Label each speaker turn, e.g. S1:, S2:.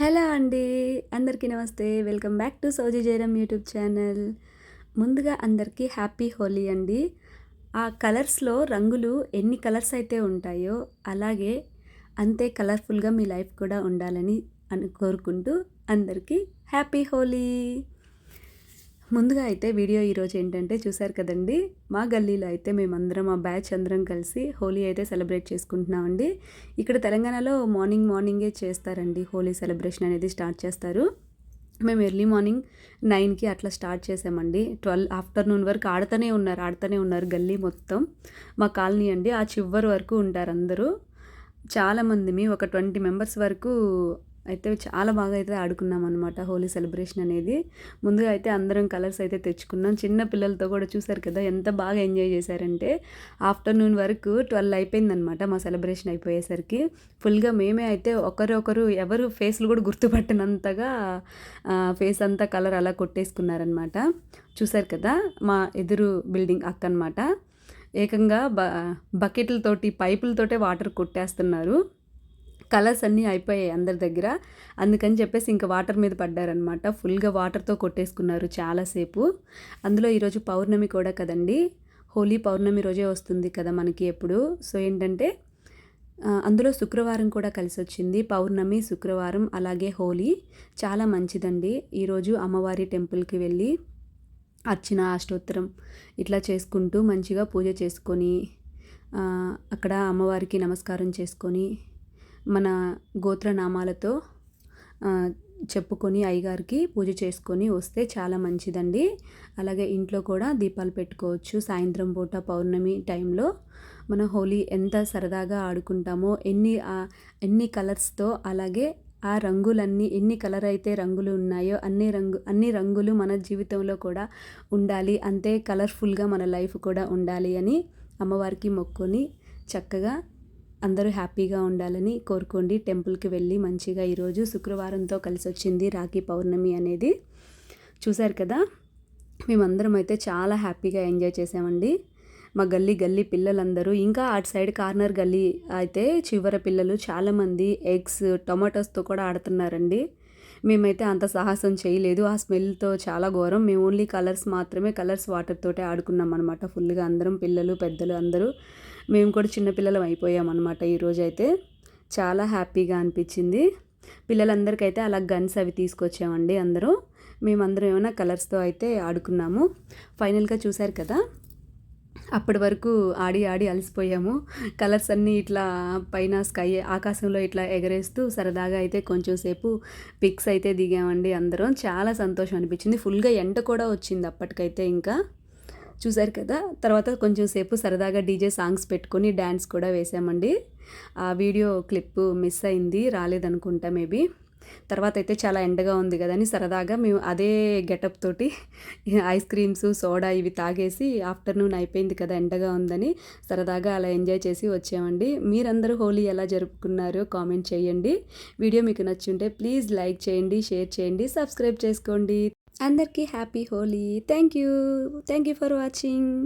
S1: Hello అండి అందరికీ నమస్తే. వెల్కమ్ బ్యాక్ టు సౌజీ జయరామ్ యూట్యూబ్ ఛానల్. ముందుగా అందరికీ హ్యాపీ హోలీ అండి. ఆ కలర్స్లో రంగులు ఎన్ని కలర్స్ అయితే ఉంటాయో అలాగే అంతే కలర్ఫుల్గా మీ లైఫ్ కూడా ఉండాలని అని కోరుకుంటూ అందరికీ హ్యాపీ హోలీ. ముందుగా అయితే వీడియో ఈరోజు ఏంటంటే చూసారు కదండి మా గల్లీలో అయితే మేమందరం మా బ్యాచ్ అందరం కలిసి హోలీ అయితే సెలబ్రేట్ చేసుకుంటున్నామండి. ఇక్కడ తెలంగాణలో మార్నింగ్ మార్నింగే చేస్తారండి హోలీ సెలబ్రేషన్ అనేది స్టార్ట్ చేస్తారు. మేము ఎర్లీ మార్నింగ్ నైన్కి అట్లా స్టార్ట్ చేసామండి. ట్వెల్వ్ ఆఫ్టర్నూన్ వరకు ఆడుతూనే ఉన్నారు ఆడుతూనే ఉన్నారు గల్లీ మొత్తం. మా కాలనీ అండి ఆ చివరి వరకు ఉంటారు అందరూ. చాలామంది ఒక ట్వంటీ మెంబర్స్ వరకు అయితే చాలా బాగా అయితే ఆడుకున్నాం అనమాట హోలీ సెలబ్రేషన్ అనేది. ముందుగా అయితే అందరం కలర్స్ అయితే తెచ్చుకున్నాం. చిన్న పిల్లలతో కూడా చూసారు కదా ఎంత బాగా ఎంజాయ్ చేశారంటే ఆఫ్టర్నూన్ వరకు ట్వెల్వ్ అయిపోయిందనమాట మా సెలబ్రేషన్ అయిపోయేసరికి. ఫుల్గా మేమే అయితే ఒకరొకరు ఎవరు ఫేస్లు కూడా గుర్తుపట్టినంతగా ఫేస్ అంతా కలర్ అలా కొట్టేసుకున్నారనమాట చూసారు కదా మా ఎదురు బిల్డింగ్ అక్క అనమాట ఏకంగా బ బకెట్లతోటి పైపులతోటే వాటర్ కొట్టేస్తున్నారు. కలర్స్ అన్నీ అయిపోయాయి అందరి దగ్గర. అందుకని చెప్పేసి ఇంకా వాటర్ మీద పడ్డారనమాట. ఫుల్గా వాటర్తో కొట్టేసుకున్నారు చాలాసేపు. అందులో ఈరోజు పౌర్ణమి కూడా కదండి. హోలీ పౌర్ణమి రోజే వస్తుంది కదా మనకి ఎప్పుడు. సో ఏంటంటే అందులో శుక్రవారం కూడా కలిసి వచ్చింది పౌర్ణమి శుక్రవారం అలాగే హోలీ చాలా మంచిదండి. ఈరోజు అమ్మవారి టెంపుల్కి వెళ్ళి అర్చన అష్టోత్తరం ఇట్లా చేసుకుంటూ మంచిగా పూజ చేసుకొని అక్కడ అమ్మవారికి నమస్కారం చేసుకొని మన గోత్రనామాలతో చెప్పుకొని అయ్యగారికి పూజ చేసుకొని వస్తే చాలా మంచిదండి. అలాగే ఇంట్లో కూడా దీపాలు పెట్టుకోవచ్చు. సాయంత్రం పూట పౌర్ణమి టైంలో మన హోలీ ఎంత సరదాగా ఆడుకుంటామో ఎన్ని ఎన్ని కలర్స్తో అలాగే ఆ రంగులన్నీ ఎన్ని కలర్ అయితే రంగులు ఉన్నాయో అన్ని రంగు అన్ని రంగులు మన జీవితంలో కూడా ఉండాలి. అంతే కలర్ఫుల్గా మన లైఫ్ కూడా ఉండాలి అని అమ్మవారికి మొక్కుని చక్కగా అందరూ హ్యాపీగా ఉండాలని కోరుకోండి. టెంపుల్కి వెళ్ళి మంచిగా ఈరోజు శుక్రవారంతో కలిసి వచ్చింది రాఖీ పౌర్ణమి అనేది. చూశారు కదా? మేమందరం అయితే చాలా హ్యాపీగా ఎంజాయ్ చేసామండి. మా గల్లీ గల్లీ పిల్లలందరూ ఇంకా అటు సైడ్ కార్నర్ గల్లీ అయితే చివర పిల్లలు చాలామంది ఎగ్స్ టొమాటోస్తో కూడా ఆడుతున్నారండి. మేమైతే అంత సాహసం చేయలేదు. ఆ స్మెల్తో చాలా ఘోరం. మేము ఓన్లీ కలర్స్ మాత్రమే కలర్స్ వాటర్ తోటే ఆడుకున్నాం అనమాట ఫుల్గా అందరం పిల్లలు పెద్దలు అందరూ. మేము కూడా చిన్నపిల్లలం అయిపోయాం అనమాట ఈరోజు అయితే చాలా హ్యాపీగా అనిపించింది. పిల్లలందరికైతే అలా గన్స్ అవి తీసుకొచ్చామండి అందరూ. మేమందరం ఏమైనా కలర్స్తో అయితే ఆడుకున్నాము. ఫైనల్గా చూశారు కదా? అప్పటి వరకు ఆడి ఆడి అలసిపోయాము. కలర్స్ అన్నీ ఇట్లా పైన స్కై ఆకాశంలో ఇట్లా ఎగరేస్తూ సరదాగా అయితే కొంచెం సేపు పిక్స్ అయితే దిగామండి అందరం. చాలా సంతోషం అనిపించింది. ఫుల్గా ఎండ కూడా వచ్చింది అప్పటికైతే ఇంకా. చూసారు కదా? తర్వాత కొంచెం సేపు సరదాగా డీజే సాంగ్స్ పెట్టుకొని డ్యాన్స్ కూడా వేసామండి. ఆ వీడియో క్లిప్ మిస్ అయింది రాలేదనుకుంటా మేబీ. తర్వాత అయితే చాలా ఎండగా ఉంది కదని సరదాగా మేము అదే గెటప్ తోటి ఐస్ క్రీమ్స్ సోడా ఇవి తాగేసి ఆఫ్టర్నూన్ అయిపోయింది కదా ఎండగా ఉందని సరదాగా అలా ఎంజాయ్ చేసి వచ్చామండి. మీరందరూ హోలీ ఎలా జరుపుకున్నారో కామెంట్ చేయండి. వీడియో మీకు నచ్చుంటే ప్లీజ్ లైక్ చేయండి షేర్ చేయండి సబ్స్క్రైబ్ చేసుకోండి. అందరికీ happy Holi. Thank you. Thank you for watching.